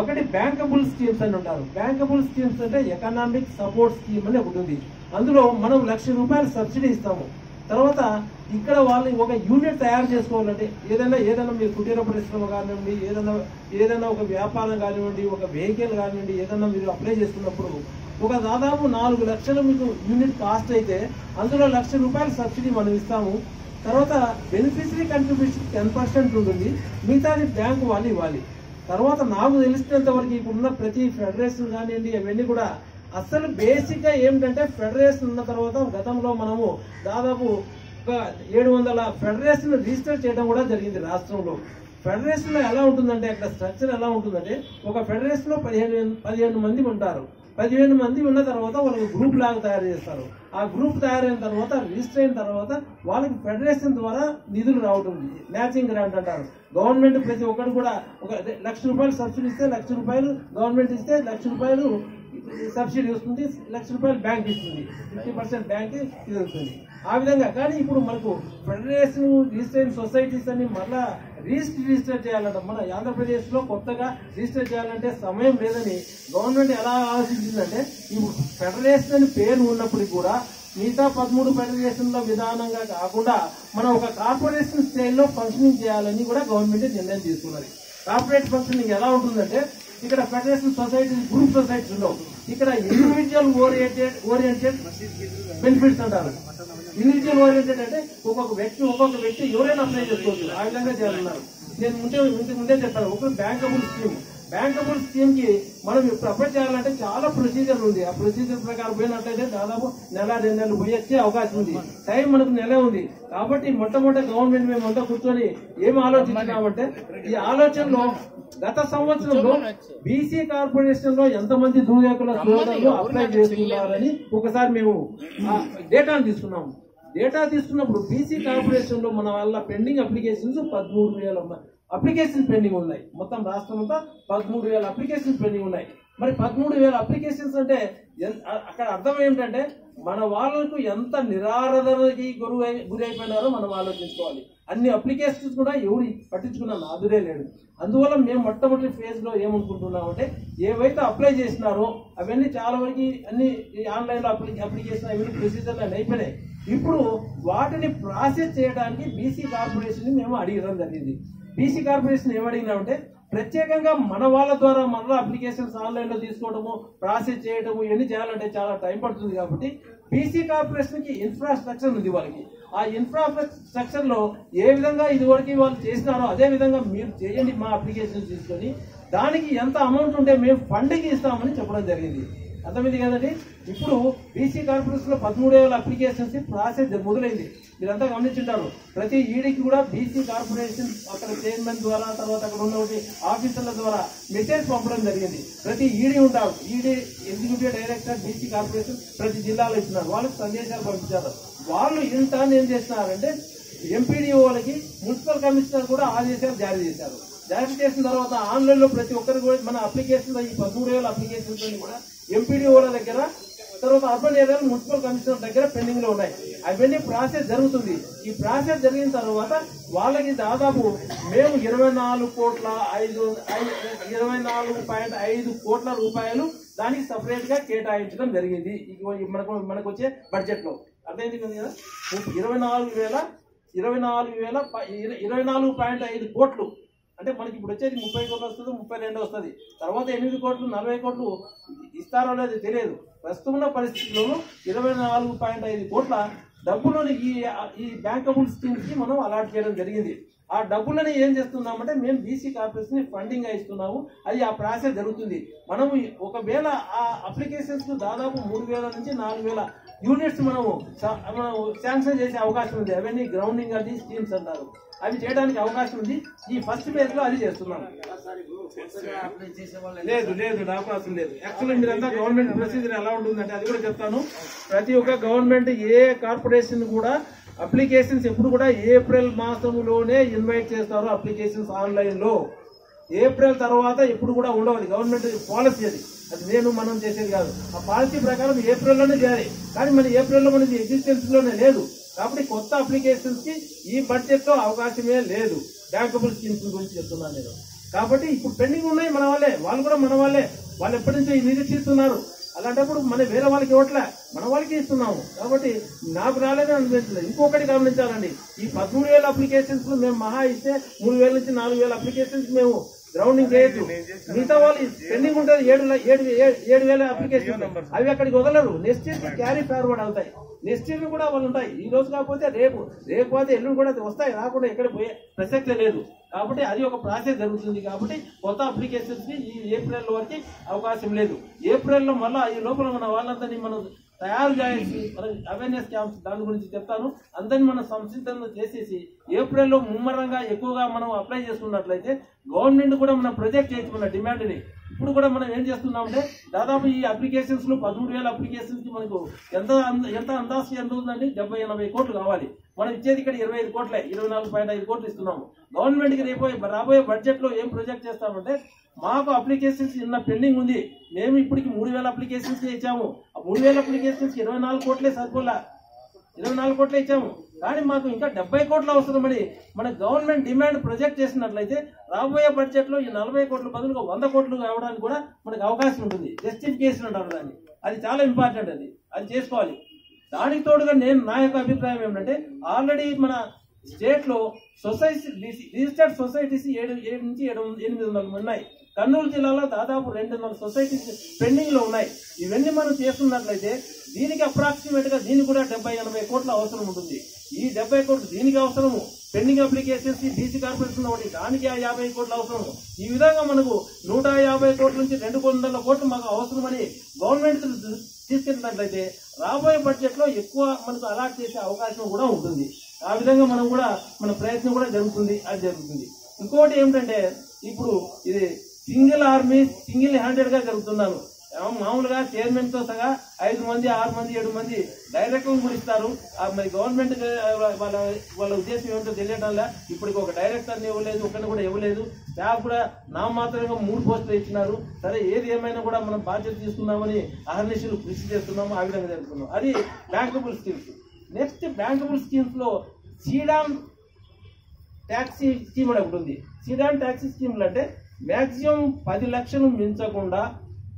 ఒకటి bankable schemes అని ఉంటారు బ్యాంకబుల్ స్కీమ్స్ అంటే ఎకనామిక్ సపోర్ట్ స్కీమ్ అని ఒకటి ఉంది. అందులో మనం లక్ష రూపాయలు సబ్సిడీ ఇస్తాము. తర్వాత ఇక్కడ వాళ్ళు ఒక యూనిట్ తయారు చేసుకోవాలంటే ఏదైనా ఏదైనా మీరు కుటీర పరిశ్రమ కానివ్వండి ఏదైనా ఏదైనా ఒక వ్యాపారం కానివ్వండి ఒక వెహికల్ కానివ్వండి ఏదైనా మీరు అప్లై చేసుకున్నప్పుడు ఒక దాదాపు నాలుగు లక్షలు మీకు యూనిట్ కాస్ట్ అయితే అందులో లక్ష రూపాయలు సబ్సిడీ మనం ఇస్తాము. తర్వాత బెనిఫిషరీ కంట్రిబ్యూషన్ టెన్ పర్సెంట్ ఉంటుంది. మిగతాది బ్యాంకు వాళ్ళు ఇవ్వాలి. తర్వాత నాకు తెలిసినంత వరకు ఇప్పుడున్న ప్రతి ఫెడరేషన్ కానివ్వండి అవన్నీ కూడా అసలు బేసిక్గా ఏమిటంటే ఫెడరేషన్ ఉన్న తర్వాత గతంలో మనము దాదాపు ఒక ఏడు వందల ఫెడరేషన్ రిజిస్టర్ చేయడం కూడా జరిగింది రాష్ట్రంలో. ఫెడరేషన్లో ఎలా ఉంటుందంటే అక్కడ స్ట్రక్చర్ ఎలా ఉంటుందంటే ఒక ఫెడరేషన్లో పదిహేను పదిహేను మంది ఉంటారు. పదిహేను మంది ఉన్న తర్వాత వాళ్ళకి గ్రూప్ లాగా తయారు చేస్తారు. ఆ గ్రూప్ తయారైన తర్వాత రిజిస్టర్ అయిన తర్వాత వాళ్ళకి ఫెడరేషన్ ద్వారా నిధులు రావడం మ్యాచింగ్ గ్రాంట్ అంటారు. గవర్నమెంట్ ప్రతి ఒక్కరు కూడా ఒక లక్ష రూపాయలు సబ్సిడీ ఇస్తే లక్ష రూపాయలు గవర్నమెంట్ ఇస్తే లక్ష రూపాయలు సబ్సిడీ వస్తుంది లక్ష రూపాయలు బ్యాంక్ ఇస్తుంది. ఫిఫ్టీ పర్సెంట్ బ్యాంక్ ఇది వస్తుంది. ఆ విధంగా. కానీ ఇప్పుడు మనకు ఫెడరేషన్ రిజిస్టర్ సొసైటీస్ అని మళ్ళా రిజిస్టర్ రిజిస్టర్ చేయాలంట. మన ఆంధ్రప్రదేశ్లో కొత్తగా రిజిస్టర్ చేయాలంటే సమయం లేదని గవర్నమెంట్ ఎలా ఆలోచించిందంటే ఇప్పుడు ఫెడరేషన్ అని పేరు ఉన్నప్పటికీ కూడా మిగతా పదమూడు ఫెడరేషన్ల విధానంగా కాకుండా మనం ఒక కార్పొరేషన్ స్టైల్లో ఫంక్షనింగ్ చేయాలని కూడా గవర్నమెంట్ నిర్ణయం తీసుకున్నది. కార్పొరేట్ ఫంక్షనింగ్ ఎలా ఉంటుందంటే ఇక్కడ ఫెడరేషన్ సొసైటీ గ్రూప్ సొసైటీస్ ఉండవు. ఇక్కడ ఇండివిజువల్ ఓరియంటెడ్ ఓరియంటెడ్ బెనిఫిట్స్ అంటారు. ఇండివిజువల్ ఓరియంటెడ్ అంటే ఒక్కొక్క వ్యక్తి ఒక్కొక్క వ్యక్తి ఎవరైనా అప్లై చేసుకోవచ్చు. ఆ విధంగా చేయాలన్నారు. నేను ముందే ముందే చెప్పాను. ఒక బ్యాంకబుల్ స్కీమ్ బ్యాంకబుల్ స్కీమ్కి మనం ఇప్పుడు అప్లై చేయాలంటే చాలా ప్రొసీజర్ ఉంది. ఆ ప్రొసీజర్ ప్రకారం పోయినట్లయితే దాదాపు నెల రెండు నెలలు పోయి వచ్చే అవకాశం ఉంది. టైం మనకు నెల ఉంది. కాబట్టి మొట్టమొదటి గవర్నమెంట్ మేము అంతా కూర్చొని ఏం ఆలోచించినామంటే ఈ ఆలోచనలో గత సంవత్సరంలో బీసీ కార్పొరేషన్లో ఎంతమంది దూరేకుల సోదరులు అప్లై చేసుకున్నారని ఒకసారి మేము డేటాను తీసుకున్నాము. డేటా తీసుకున్నప్పుడు బీసీ కార్పొరేషన్లో మన వల్ల పెండింగ్ అప్లికేషన్స్ పదమూడు వేల అప్లికేషన్ పెండింగ్ ఉన్నాయి. మొత్తం రాష్ట్రం అంతా పదమూడు వేల అప్లికేషన్స్ పెండింగ్ ఉన్నాయి. మరి పదమూడు వేల అప్లికేషన్స్ అంటే ఎన్- అక్కడ అర్థం ఏమిటంటే మన వాళ్ళకు ఎంత నిరారదకి గురు గురి అయిపోయినారో మనం ఆలోచించుకోవాలి. అన్ని అప్లికేషన్స్ కూడా ఎవరు పట్టించుకున్న నాదురే లేడు. అందువల్ల మేము మొట్టమొదటి ఫేజ్లో ఏమనుకుంటున్నాం ఏమనుకుంటున్నామంటే ఏవైతే అప్లై చేసినారో అవన్నీ చాలా వరకు అన్ని ఆన్లైన్లో అప్లై అప్లికేషన్ అవన్నీ ప్రొసీజర్లు అయిపోయినాయి. ఇప్పుడు వాటిని ప్రాసెస్ చేయడానికి బీసీ కార్పొరేషన్ మేము అడిగడం జరిగింది. బీసీ కార్పొరేషన్ ఏమడిగినామంటే ప్రత్యేకంగా మన వాళ్ళ ద్వారా మన అప్లికేషన్స్ ఆన్లైన్లో తీసుకోవడము ప్రాసెస్ చేయడము ఇవన్నీ చేయాలంటే చాలా టైం పడుతుంది కాబట్టి బీసీ కార్పొరేషన్కి ఇన్ఫ్రాస్ట్రక్చర్ ఉంది వాళ్ళకి. ఆ ఇన్ఫ్రాస్ట్రక్చర్లో ఏ విధంగా ఇదివరకు వాళ్ళు చేసినారో అదే విధంగా మీరు చేయండి మా అప్లికేషన్ తీసుకొని దానికి ఎంత అమౌంట్ ఉంటే మేము ఫండ్కి ఇస్తామని చెప్పడం జరిగింది. అర్థమైంది కదండి? ఇప్పుడు బీసీ కార్పొరేషన్లో పదమూడు వేల అప్లికేషన్స్ ప్రాసెస్ మొదలైంది. మీరంతా గమనించుంటారు. ప్రతి ఈడీకి కూడా బీసీ కార్పొరేషన్ అక్కడ చైర్మన్ ద్వారా తర్వాత అక్కడ ఉన్న ఆఫీసర్ల ద్వారా మెసేజ్ పంపడం జరిగింది. ప్రతి ఈడీ ఉంటారు. ED executive director BC corporation ప్రతి జిల్లాలో ఇస్తున్నారు. వాళ్ళకి సందేశాలు పంపించారు. వాళ్ళు ఇంత ఏం చేస్తున్నారంటే ఎంపీడీఓలకి మున్సిపల్ కమిషనర్ కూడా ఆదేశాలు జారీ చేశారు. జారీ చేసిన తర్వాత ఆన్లైన్లో ప్రతి ఒక్కరు కూడా మన అప్లికేషన్ ఈ పదమూడు వేల అప్లికేషన్స్ కూడా ఎంపీడీఓల దగ్గర తర్వాత అర్బన్ ఏరియా మున్సిపల్ కమిషనర్ దగ్గర పెండింగ్లో ఉన్నాయి. అవన్నీ ప్రాసెస్ జరుగుతుంది. ఈ ప్రాసెస్ జరిగిన తర్వాత వాళ్ళకి దాదాపు మేము ఇరవై నాలుగు కోట్ల ఐదు ఇరవై నాలుగు పాయింట్ ఐదు కోట్ల రూపాయలు దానికి సపరేట్గా కేటాయించడం జరిగింది. మనకు మనకు వచ్చే బడ్జెట్లో అర్థమైంది కదా? ఇరవై నాలుగు వేల ఇరవై నాలుగు వేల ప- ఇరవై నాలుగు పాయింట్ ఐదు కోట్లు అంటే మనకి ఇప్పుడు వచ్చేది ముప్పై కోట్లు వస్తుంది ముప్పై రెండు వస్తుంది. తర్వాత ఎనిమిది కోట్లు నలభై కోట్లు ఇస్తారో లేదో తెలియదు. ప్రస్తుతం ఉన్న పరిస్థితుల్లో ఇరవై నాలుగు పాయింట్ ఐదు కోట్ల డబ్బులను ఈ ఈ బ్యాంక్ అకౌంట్ స్కీమ్కి మనం అలాట్ చేయడం జరిగింది. ఆ డబ్బులని ఏం చేస్తున్నామంటే మేము బీసీ కార్పొరేషన్ ఫండింగ్గా ఇస్తున్నాము. అది ఆ ప్రాసెస్ జరుగుతుంది. మనము ఒకవేళ ఆ అప్లికేషన్స్ దాదాపు మూడు వేల నుంచి నాలుగు వేల యూనిట్స్ మనము మనం శాంక్షన్ చేసే అవకాశం ఉంది. అవన్నీ గ్రౌండింగ్ అది స్కీమ్స్ అంటారు. అవి చేయడానికి అవకాశం ఉంది. ఈ ఫస్ట్ ఫేజ్లో అది చేస్తున్నాం. లేదు లేదు అవకాశం లేదు. యాక్చువల్లీ మీరంతా గవర్నమెంట్ ప్రొసీజర్ ఎలా ఉంటుందంటే అది కూడా చెప్తాను. ప్రతి ఒక్క గవర్నమెంట్ ఏ కార్పొరేషన్ కూడా అప్లికేషన్స్ ఎప్పుడు కూడా ఏప్రిల్ మాసంలోనే ఇన్వైట్ చేస్తారు అప్లికేషన్స్ ఆన్లైన్లో ఏప్రిల్ తర్వాత ఎప్పుడు కూడా ఉండవు. గవర్నమెంట్ పాలసీ అది. అది నేను మనం చేసేది కాదు. ఆ పాలసీ ప్రకారం ఏప్రిల్లోనే చేయాలి. కానీ మన ఏప్రిల్లో మనది ఎగ్జిస్టెన్స్లోనే లేదు. కాబట్టి కొత్త అప్లికేషన్స్కి ఈ బడ్జెట్లో అవకాశమే లేదు. బ్యాంకబుల్ స్కీమ్స్ గురించి చెప్తున్నాను నేను. కాబట్టి ఇప్పుడు పెండింగ్ ఉన్నాయి మన వాళ్ళే. వాళ్ళు కూడా మన వాళ్ళే. వాళ్ళు ఎప్పటి నుంచో నిరీక్షిస్తున్నారు అలాంటప్పుడు మన వేరే వాళ్ళకి ఇవ్వట్లే. మన వాళ్ళకి ఇస్తున్నాము. కాబట్టి నాకు రాలేదని అనిపించలేదు ఇంకొకటి గమనించాలండి. ఈ పదమూడు వేల అప్లికేషన్స్ మేము మహా ఇస్తే మూడు వేల నుంచి నాలుగు వేల అప్లికేషన్స్ మేము గ్రౌండింగ్ చేయొచ్చు మిగతా వాళ్ళు పెండింగ్ ఉంటుంది ఏడు ఏడు ఏడు వేల అప్లికేషన్ అవి అక్కడికి వదలరు. నెక్స్ట్ ఇయర్ క్యారీ ఫార్వర్డ్ అవుతాయి. నెక్స్ట్ ఇయర్ కూడా వాళ్ళు ఉంటాయి. ఈ రోజు కాకపోతే రేపు రేపు పోతే ఎల్లుండి కూడా వస్తాయి. రాకుండా ఎక్కడ పోయే ప్రసక్తే లేదు. కాబట్టి అది ఒక ప్రాసెస్ జరుగుతుంది కాబట్టి కొత్త అప్లికేషన్స్ ఈ ఏప్రిల్ వరకు అవకాశం లేదు. ఏప్రిల్లో మళ్ళీ ఈ లోపల ఉన్న వాళ్ళందరినీ మనం తయారు చేసి అవేర్నెస్ క్యాంప్స్ దాని గురించి చెప్తాను. అందరిని మనం సంసిద్ధంగా చేసేసి ఏప్రిల్లో ముమ్మరంగా ఎక్కువగా మనం అప్లై చేసుకున్నట్లయితే గవర్నమెంట్ కూడా మనం ప్రొజెక్ట్ చేసుకున్న డిమాండ్ని ఇప్పుడు కూడా మనం ఏం చేస్తున్నామంటే దాదాపు ఈ అప్లికేషన్స్లో పదమూడు వేల అప్లికేషన్స్ మనకు ఎంత అంద- ఎంత అందాసి ఎంత ఉందండి? డెబ్బై ఎనభై కోట్లు కావాలి. మనం ఇచ్చేది ఇక్కడ ఇరవై ఐదు కోట్లే ఇరవై నాలుగు పాయింట్ ఐదు కోట్లు ఇస్తున్నాము. గవర్నమెంట్కి రేపు రాబోయే బడ్జెట్లో ఏం ప్రొజెక్ట్ చేస్తామంటే మాకు అప్లికేషన్స్ నిన్న పెండింగ్ ఉంది. మేము ఇప్పటికి మూడు వేల అప్లికేషన్స్ ఇచ్చాము. ఆ మూడు వేల అప్లికేషన్స్ ఇరవై నాలుగు కోట్లే సరిపోలా. ఇరవై నాలుగు కోట్లే ఇచ్చాము. కానీ మాకు ఇంకా డెబ్బై కోట్లు మరి మన గవర్నమెంట్ డిమాండ్ ప్రొజెక్ట్ చేసినట్లయితే రాబోయే బడ్జెట్లో ఈ నలభై కోట్ల బదులుగా వంద కోట్లు కావడానికి కూడా మనకు అవకాశం ఉంటుంది. జస్టిఫికేషన్ అంటారు దాన్ని. అది చాలా ఇంపార్టెంట్ అది. అది చేసుకోవాలి. దానికి తోడుగా నేను నా యొక్క అభిప్రాయం ఏమిటంటే ఆల్రెడీ మన స్టేట్లో సొసైటీ రిజిస్టర్డ్ సొసైటీస్ ఏడు ఏడు నుంచి ఏడు ఎనిమిది వందలు ఉన్నాయి. కర్నూలు జిల్లాలో దాదాపు రెండు వందల సొసైటీస్ పెండింగ్లో ఉన్నాయి. ఇవన్నీ మనం చేస్తున్నట్లయితే దీనికి అప్రాక్సిమేట్గా దీనికి కూడా డెబ్బై ఎనభై కోట్ల అవసరం ఉంటుంది. ఈ డెబ్బై కోట్లు దీనికి అవసరము. పెండింగ్ అప్లికేషన్స్ బీసీ కార్పొరేషన్ ఒకటి దానికి ఆ యాభై కోట్లు అవసరము. ఈ విధంగా మనకు నూట యాభై కోట్ల నుంచి రెండు వందల కోట్లు మాకు అవసరమని గవర్నమెంట్ తీసుకెళ్ళినట్లయితే రాబోయే బడ్జెట్లో ఎక్కువ మనకు అలాట్ చేసే అవకాశం కూడా ఉంటుంది. ఆ విధంగా మనం కూడా మన ప్రయత్నం కూడా జరుగుతుంది అది జరుగుతుంది. ఇంకోటి ఏమిటంటే ఇప్పుడు ఇది సింగిల్ ఆర్మీ సింగిల్ హ్యాండెడ్గా జరుగుతున్నాను. మామూలుగా చైర్మన్తో సగా ఐదు మంది ఆరు మంది ఏడు మంది డైరెక్టర్ కూడా ఇస్తారు ఆ మరి గవర్నమెంట్ వాళ్ళ వాళ్ళ ఉద్దేశం ఏమిటో తెలియడం ఇప్పటికి ఒక డైరెక్టర్ని ఇవ్వలేదు ఒకరిని కూడా ఇవ్వలేదు. స్టాఫ్ కూడా నా మాత్రంగా మూడు పోస్టులు ఇచ్చినారు. సరే ఏది ఏమైనా కూడా మనం బాధ్యత తీసుకున్నామని అహర్నిశలు కృషి చేస్తున్నాము ఆ విధంగా జరుగుతున్నాం. అది బ్యాంకబుల్ స్కీమ్స్ నెక్స్ట్ బ్యాంకబుల్ స్కీమ్స్లో సీడామ్ ట్యాక్సీ స్కీమ్ అని ఒకటి ఉంది. సీడామ్ ట్యాక్సీ స్కీమ్లు అంటే మ్యాక్సిమం పది లక్షలు మించకుండా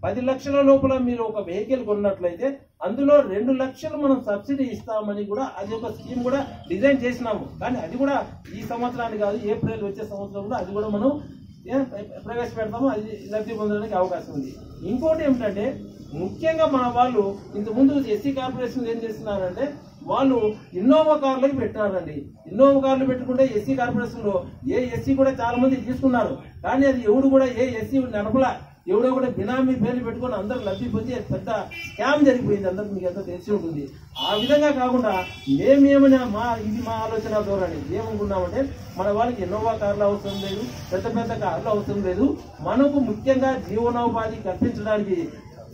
పది లక్షల లోపల మీరు ఒక వెహికల్ కొన్నట్లయితే అందులో రెండు లక్షలు మనం సబ్సిడీ ఇస్తామని కూడా అది ఒక స్కీమ్ కూడా డిజైన్ చేసినాము. కానీ అది కూడా ఈ సంవత్సరానికి కాదు ఏప్రిల్ వచ్చే సంవత్సరం కూడా అది కూడా మనం ఏ, ప్రవేశపెడతాము అది లబ్ధి పొందడానికి అవకాశం ఉంది. ఇంకోటి ఏమిటంటే ముఖ్యంగా మన వాళ్ళు ఇంత ముందు ఎస్సీ కార్పొరేషన్ ఏం చేస్తున్నారంటే వాళ్ళు ఇన్నోవా కార్లకి పెట్టినారండి ఇన్నోవా కార్లు పెట్టుకుంటే ఎస్సీ కార్పొరేషన్లో ఏ ఎస్సీ కూడా చాలా మంది తీసుకున్నారు. కానీ అది ఎవడు కూడా ఏ ఎస్సీ నడపలా. ఎవడో కూడా బినామీ పేర్లు పెట్టుకొని అందరూ లబ్ధి పెద్ద స్కామ్ జరిగిపోయింది. అందరికి మీకు ఎంత తెలిసి ఉంటుంది. ఆ విధంగా కాకుండా మేమేమైనా మా ఇది మా ఆలోచన ధోరణి. ఏమనుకున్నామంటే మన వాళ్ళకి ఇన్నోవా కార్లు అవసరం లేదు పెద్ద పెద్ద కార్లు అవసరం లేదు. మనకు ముఖ్యంగా జీవనోపాధి కల్పించడానికి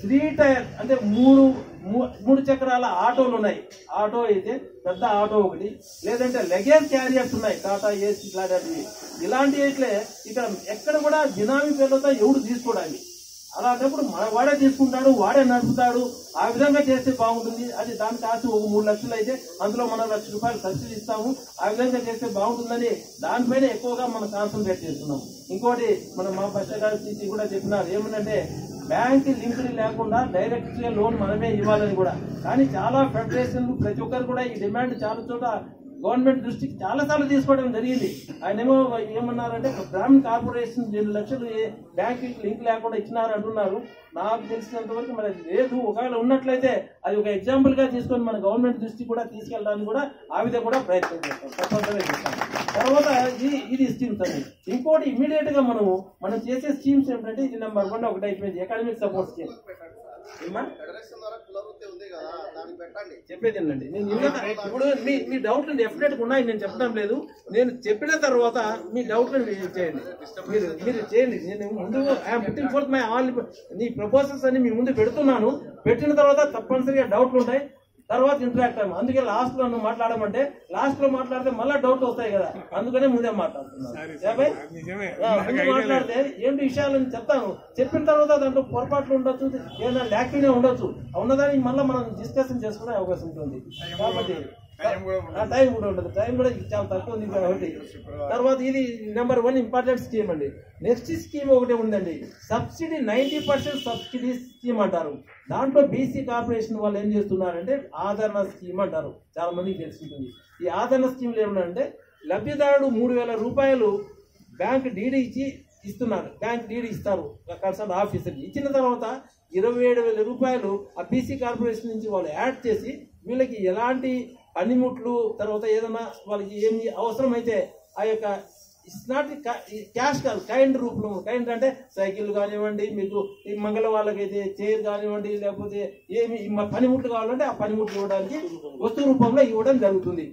త్రీ టైర్ అంటే మూడు మూ- మూడు చక్రాల ఆటోలు ఉన్నాయి. ఆటో అయితే పెద్ద ఆటో ఒకటి లేదంటే లగేజ్ క్యారియర్స్ ఉన్నాయి టాటా ఏసీ ఇట్లాంటివి ఇలాంటి ఇట్లే ఇక్కడ ఎక్కడ కూడా బినామీ పేర్లతో ఎవడు తీసుకోవడానికి అలాంటప్పుడు మన వాడే తీసుకుంటాడు వాడే నడుపుతాడు ఆ విధంగా చేస్తే బాగుంటుంది. అది దాని కాస్ట్ ఒక మూడు లక్షలు అయితే అందులో మనం లక్ష రూపాయలు సబ్సిడీ ఇస్తాము ఆ విధంగా చేస్తే బాగుంటుందని దానిపైన ఎక్కువగా మనం కాన్సన్ట్రేట్ చేస్తున్నాం ఇంకోటి మన మా బస్ తీసి కూడా చెప్పినారు ఏమనంటే బ్యాంక్ లింక్ లేకుండా డైరెక్ట్గా లోన్ మనమే ఇవ్వాలని కూడా. కానీ చాలా ఫెడరేషన్లు ప్రతి ఒక్కరు కూడా ఈ డిమాండ్ చాలా చోట గవర్నమెంట్ దృష్టికి చాలా సార్లు తీసుకోవడం జరిగింది. ఆయన ఏమో ఏమన్నారంటే గ్రామీణ కార్పొరేషన్ రెండు లక్షలు ఏ బ్యాంక్ లింక్ లేకుండా ఇచ్చినారు అంటున్నారు. నాకు తెలిసినంత వరకు మరి లేదు. ఒకవేళ ఉన్నట్లయితే అది ఒక ఎగ్జాంపుల్గా తీసుకొని మన గవర్నమెంట్ దృష్టి కూడా తీసుకెళ్ళడానికి కూడా ఆ విధంగా కూడా ప్రయత్నం చేస్తాం. తప్పనిసరిగా చేస్తాం. తర్వాత ఇది ఇది స్కీమ్స్ అని ఇంకోటి ఇమీడియట్గా మనము మనం చేసే స్కీమ్స్ ఏంటంటే ఇది నెంబర్ వన్ ఒకటి అయిపోయింది. ఎకనామిక్ సపోర్ట్ స్కీమ్ చెప్పేది ఏంటండి? నేను ఇప్పుడు మీ మీ డౌట్లు డెఫినెట్ ఉన్నాయి నేను చెప్పడం లేదు. నేను చెప్పిన తర్వాత మీ డౌట్లు చేయండి. మీరు మీరు చేయండి. నేను ముందు I'm putting forth my all నీ ప్రపోజల్స్ అన్ని మీ ముందు పెడుతున్నాను. పెట్టిన తర్వాత తప్పనిసరిగా డౌట్లు ఉంటాయి. తర్వాత ఇంటరాక్ట్ అయ్యాము. అందుకే లాస్ట్లో నువ్వు మాట్లాడమంటే లాస్ట్లో మాట్లాడితే మళ్ళీ డౌట్లు వస్తాయి కదా. అందుకనే ముందే మాట్లాడుతున్నాను. మాట్లాడితే ఏంటి విషయాలని చెప్తాను. చెప్పిన తర్వాత దాంట్లో పొరపాట్లు ఉండొచ్చు ఏదైనా లాక్యూనే ఉండొచ్చు. ఉన్నదానికి మళ్ళీ మనం డిస్కషన్ చేసుకునే అవకాశం ఉంటుంది. కాబట్టి టైం కూడా ఉండదు. టైం కూడా చాలా తక్కువ ఉంది కాబట్టి. తర్వాత ఇది నెంబర్ వన్ ఇంపార్టెంట్ స్కీమ్ అండి. నెక్స్ట్ స్కీమ్ ఒకటి ఉందండి. Subsidy ninety percent subsidy scheme అంటారు. దాంట్లో బీసీ కార్పొరేషన్ వాళ్ళు ఏం చేస్తున్నారంటే ఆదరణ స్కీమ్ అంటారు. చాలా మందికి తెలుసుంటుంది. ఈ ఆదరణ స్కీమ్లు ఏమన్నారంటే లబ్ధిదారుడు మూడు వేల రూపాయలు బ్యాంక్ డీడీ ఇచ్చి ఇస్తున్నారు. బ్యాంక్ డీడీ ఇస్తారు. కన్సల్ట్ ఆఫీసర్కి ఇచ్చిన తర్వాత ఇరవై ఏడు వేల రూపాయలు ఆ బీసీ కార్పొరేషన్ నుంచి వాళ్ళు యాడ్ చేసి వీళ్ళకి ఎలాంటి పనిముట్లు తర్వాత ఏదైనా వాళ్ళకి ఏమి అవసరమైతే ఆ యొక్క ఇట్స్ నాట్ క్యాష్ కాదు కైండ్ రూపంలో కైండ్ అంటే సైకిల్ కానివ్వండి మీకు ఈ మంగళ వాళ్ళకైతే చైర్ కానివ్వండి లేకపోతే ఏమి పనిముట్లు కావాలంటే ఆ పనిముట్లు ఇవ్వడానికి వస్తు రూపంలో ఇవ్వడం జరుగుతుంది.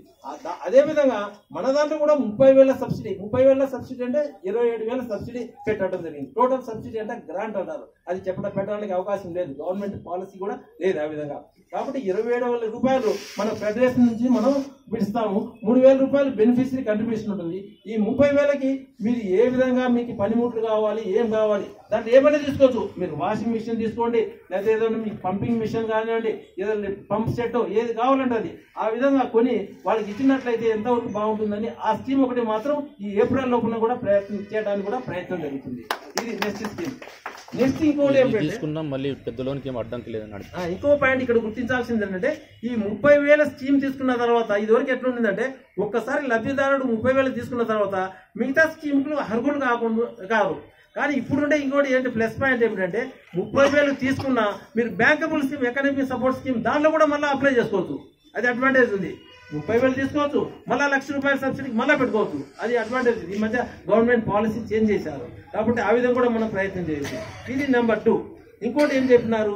అదే విధంగా మన దాంట్లో కూడా ముప్పై వేల సబ్సిడీ ముప్పై వేల సబ్సిడీ అంటే ఇరవై ఏడు వేల సబ్సిడీ పెట్టడం జరిగింది. టోటల్ సబ్సిడీ అంటే గ్రాంట్ అన్నారు అది చెప్పడం పెట్టడానికి అవకాశం లేదు. గవర్నమెంట్ పాలసీ కూడా లేదు ఆ విధంగా. కాబట్టి ఇరవై ఏడు వేల రూపాయలు మన ఫెడరేషన్ నుంచి మనం విడిస్తాము. మూడు వేల రూపాయలు బెనిఫిషరీ కంట్రిబ్యూషన్ ఉంటుంది. ఈ ముప్పై వేలకి మీరు ఏ విధంగా మీకు పనిముట్లు కావాలి ఏం కావాలి దాంట్లో ఏమైనా తీసుకోవచ్చు. మీరు వాషింగ్ మిషన్ తీసుకోండి లేదా ఏదైనా మీకు పంపింగ్ మిషన్ కానివ్వండి ఏదైనా పంప్ సెట్ ఏది కావాలంటే అది ఆ విధంగా కొని వాళ్ళకి ఇచ్చినట్లయితే ఎంతవరకు బాగుంటుందని ఆ స్కీమ్ ఒకటి మాత్రం ఈ ఏప్రిల్ లోపల కూడా ప్రయత్నం చేయడానికి కూడా ప్రయత్నం జరుగుతుంది. ఇది నెక్స్ట్ స్కీమ్ నెక్స్ట్ ఏంటంటే తీసుకున్నాం మళ్ళీ పెద్ద లోన్కి ఏం అడ్డంకి లేదని ఇంకో పాయింట్ ఇక్కడ గుర్తించాల్సింది ఏంటంటే ఈ ముప్పై వేల స్కీమ్ తీసుకున్న తర్వాత ఇదివరకు ఎట్లుండిందంటే ఒక్కసారి లబ్ధిదారుడు ముప్పై వేలు తీసుకున్న తర్వాత మిగతా స్కీమ్లు అర్హులు కాకుండా కాదు కానీ ఇప్పుడుండే ఇంకోటి ఏంటి ప్లస్ పాయింట్ ఏమిటంటే ముప్పై వేలు తీసుకున్న మీరు bankable scheme economy support scheme దాంట్లో కూడా మళ్ళీ అప్లై చేసుకోవచ్చు. అది అడ్వాంటేజ్ ఉంది. ముప్పై వేలు తీసుకోవచ్చు మళ్ళీ లక్ష రూపాయల సబ్సిడీకి మళ్ళీ పెట్టుకోవచ్చు. అది అడ్వాంటేజ్ ఈ మధ్య గవర్నమెంట్ పాలసీ చేంజ్ చేశారు. కాబట్టి ఆ విధంగా కూడా మనం ప్రయత్నం చేయొచ్చు. ఇది నెంబర్ టూ ఇంకోటి ఏం చెప్పినారు?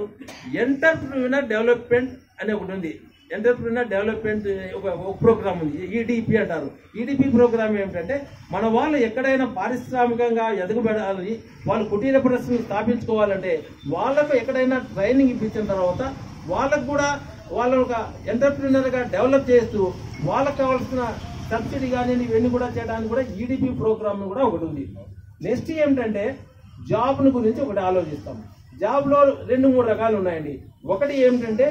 ఎంటర్ప్రినర్ డెవలప్మెంట్ అనే ఒకటి ఉంది. ఎంటర్ప్రినర్ డెవలప్మెంట్ ఒక ప్రోగ్రామ్ ఉంది. ఈడిపి అంటారు. ఈడిపి ప్రోగ్రామ్ ఏమిటంటే మన వాళ్ళు ఎక్కడైనా పారిశ్రామికంగా ఎదుగుబడాలి వాళ్ళు కుటీర పరిశ్రమలు స్థాపించుకోవాలంటే వాళ్ళకు ఎక్కడైనా ట్రైనింగ్ ఇప్పించిన తర్వాత వాళ్ళకు కూడా వాళ్ళ ఒక ఎంటర్ప్రినర్గా డెవలప్ చేస్తూ వాళ్ళకి కావాల్సిన సబ్సిడీ కానీ ఇవన్నీ కూడా చేయడానికి కూడా ఈడిపి ప్రోగ్రామ్ కూడా ఒకటి ఉంది. నెక్స్ట్ ఏమిటంటే జాబ్ను గురించి ఒకటి ఆలోచిస్తాం. జాబ్లో రెండు మూడు రకాలు ఉన్నాయండి. ఒకటి ఏమిటంటే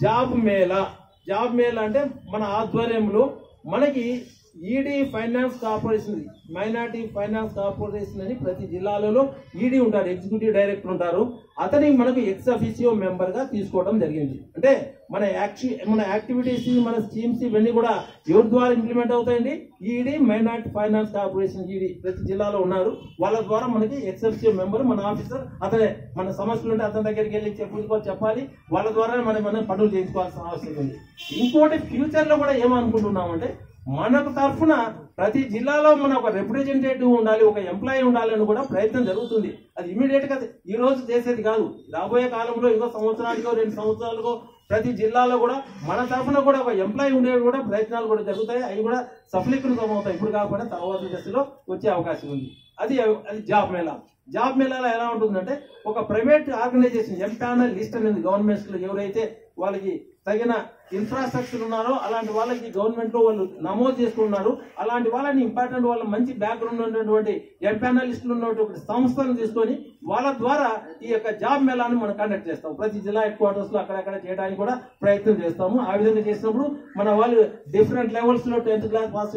జాబ్ మేళా. జాబ్ మేళా అంటే మన ఆధ్వర్యంలో మనకి ED finance corporation minority finance corporation అని ప్రతి జిల్లాలలో ఈడీ ఉంటారు ఎగ్జిక్యూటివ్ డైరెక్టర్ ఉంటారు. అతని మనకు ఎక్స్ అఫీసియో మెంబర్గా తీసుకోవడం జరిగింది. అంటే మన యాక్టి మన యాక్టివిటీస్ మన స్కీమ్స్ ఇవన్నీ కూడా ఎవరి ద్వారా ఇంప్లిమెంట్ అవుతాయండి? ED minority finance corporation ED ప్రతి జిల్లాలో ఉన్నారు. వాళ్ళ ద్వారా మనకి ఎక్స్ మెంబర్ మన ఆఫీసర్ అతనే మన సమస్యలు ఉంటే అతని దగ్గరికి వెళ్ళి చెప్పుకో చెప్పాలి. వాళ్ళ ద్వారా మనం మనం పనులు చేయించుకోవాల్సిన అవసరం ఉంది. ఇంకోటి ఫ్యూచర్లో కూడా ఏమనుకుంటున్నామంటే మనకు తరఫున ప్రతి జిల్లాలో మన ఒక రిప్రజెంటేటివ్ ఉండాలి ఒక ఎంప్లాయీ ఉండాలని కూడా ప్రయత్నం జరుగుతుంది. అది ఇమీడియట్గా ఈ రోజు చేసేది కాదు. రాబోయే కాలంలో ఇంకో సంవత్సరానికో రెండు సంవత్సరాలకో ప్రతి జిల్లాలో కూడా మన తరఫున కూడా ఒక ఎంప్లాయీ ఉండేవి కూడా ప్రయత్నాలు కూడా జరుగుతాయి. అవి కూడా సఫలీకృతం అవుతాయి ఇప్పుడు కాకుండా తర్వాత దశలో వచ్చే అవకాశం ఉంది. అది అది జాబ్ మేళా. జాబ్ మేళాలో ఎలా ఉంటుందంటే ఒక ప్రైవేట్ ఆర్గనైజేషన్ ఎంపానల్ లిస్ట్ అనేది గవర్నమెంట్స్లో ఎవరైతే వాళ్ళకి తగిన ఇన్ఫ్రాస్ట్రక్చర్ ఉన్నారో అలాంటి వాళ్ళకి గవర్నమెంట్లో వాళ్ళు నమోదు చేసుకున్నారు. అలాంటి వాళ్ళని ఇంపార్టెంట్ వాళ్ళ మంచి బ్యాక్గ్రౌండ్ ఉన్నటువంటి ఎంపానలిస్టులు ఉన్నటువంటి సంస్థలను తీసుకొని వాళ్ళ ద్వారా ఈ యొక్క జాబ్ మేళాన్ని మనం కండక్ట్ చేస్తాం. ప్రతి జిల్లా హెడ్ క్వార్టర్స్లో అక్కడక్కడ చేయడానికి కూడా ప్రయత్నం చేస్తాము. ఆ విధంగా చేసినప్పుడు మన వాళ్ళు డిఫరెంట్ లెవెల్స్లో టెన్త్ క్లాస్ పాస్